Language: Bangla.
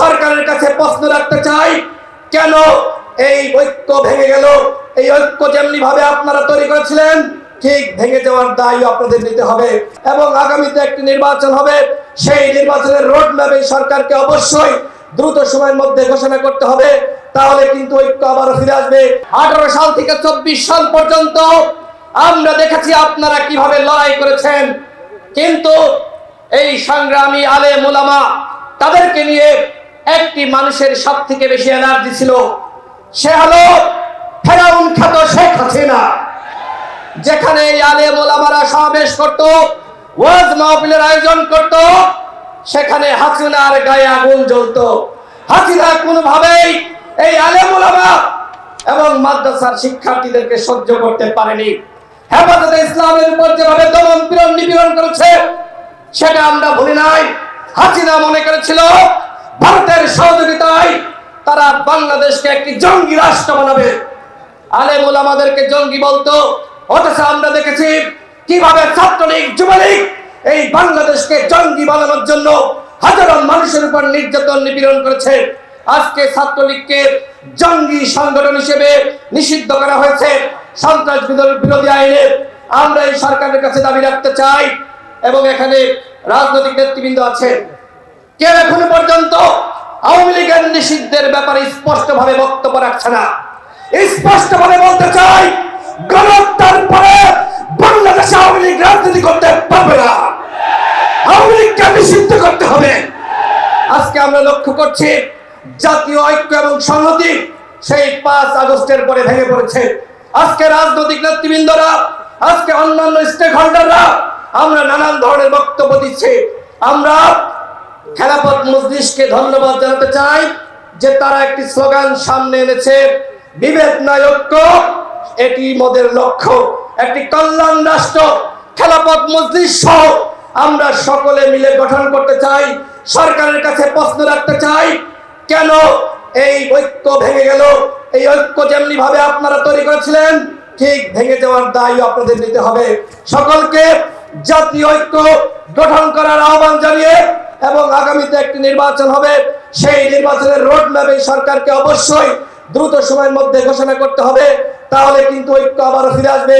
সরকারের কাছে প্রশ্ন রাখতে চাই, কেন এই ঐক্য ভেঙে গেল? এই ঐক্য যেমনি ভাবে আপনারা তৈরি করেছিলেন, ঠিক ভেঙে যাওয়ার দায় আপনাদের নিতে হবে এবং আগামীতে একটি নির্বাচন হবে। সেই নির্বাচনের রোড ম্যাপে সরকারকে অবশ্যই দ্রুত সময়ের মধ্যে ঘোষণা করতে হবে, তাহলে কিন্তু ঐক্য আবারও ফিরে আসবে। আঠারো সাল থেকে চব্বিশ সাল পর্যন্ত আমরা দেখেছি আপনারা কীভাবে লড়াই করেছেন। কিন্তু এই সংগ্রামী আলে মোলামা তাদেরকে নিয়ে একটি মানুষের সব থেকে বেশি এনার্জি ছিল, সে হলো ফেরাউন খ্যাত শেখ হাসিনা। যেখানে আলে মোলামারা সমাবেশ করত, ওয়াজ মাহফিলের আয়োজন করত, সেখানে হাসিনার গায়ে আগুন জ্বলতো। হাসিনা কোনোভাবেই এই আলে মোলামা এবং মাদ্রাসার শিক্ষার্থীদেরকে সহ্য করতে পারেনি। হেফাজতে ইসলামের উপর যেভাবে দমন পীড়ন নিপীড়ন করেছে, সেটা আমরা ভুলি নাই। হাসিনা মনে করেছিল তারা বাংলাদেশকে একটি জঙ্গি রাষ্ট্র বানাবে। আলেম ওলামাদেরকে জঙ্গি বলতো। অথচ আমরা দেখেছি কীভাবে ছাত্রলীগ, যুবলীগ এই বাংলাদেশকে জঙ্গি বানানোর জন্য হাজারো মানুষের উপর নির্যাতন নিপীড়ন করেছে। আজকে ছাত্রলীগকে জঙ্গি সংগঠন হিসেবে নিষিদ্ধ করা হয়েছে সন্ত্রাস বিরোধী- আইনে। আমরা এই সরকারের কাছে দাবি রাখতে চাই এবং এখানে রাজনৈতিক নেতৃবৃন্দ আছেন। কেউ এখনও আওয়ামী লীগের নিষিদ্ধের ব্যাপারে স্পষ্টভাবে বক্তব্য রাখছে না। স্পষ্টভাবে বলতে চাই, গণহত্যার পরে বাংলাদেশে আওয়ামী লীগ রাজনীতি করতে পারবে না। আওয়ামী লীগকে নিষিদ্ধ করতে হবে। আজকে আমরা লক্ষ্য করছি, জাতীয় ঐক্য এবং সংহতি সেই পাঁচ আগস্টের পরে ভেঙে পড়েছে। আজকে রাজনৈতিক নেতৃবৃন্দরা, আজকে অন্যান্য স্টেক হোল্ডাররা আমরা নানান ধরনের বক্তব্য দিচ্ছি। আমরা খেলাপথ মজলিসকে ধন্যবাদ জানাতে চাই যে তারা একটি স্লোগান সামনে এনেছে, বিভেদ নয় ঐক্য, এটি মোদের লক্ষ্য, একটি কল্যাণ রাষ্ট্র খেলাপথ মজলিস সহ আমরা সকলে মিলে গঠন করতে চাই, সরকারের কাছে প্রশ্ন রাখতে চাই, কেন এই ঐক্য ভেঙে গেল? এই ঐক্য যেমনি ভাবে আপনারা তৈরি করেছিলেন, ঠিক ভেঙে যাওয়ার দায় আপনাদের নিতে হবে। সকলকে জাতীয় ঐক্য গঠন করার আহ্বান জানিয়ে এবং আগামীতে একটি নির্বাচন হবে, সেই নির্বাচনের রোড এই সরকারকে অবশ্যই দ্রুত সময়ের মধ্যে ঘোষণা করতে হবে, তাহলে কিন্তু ঐক্য আবারও ফিরে আসবে।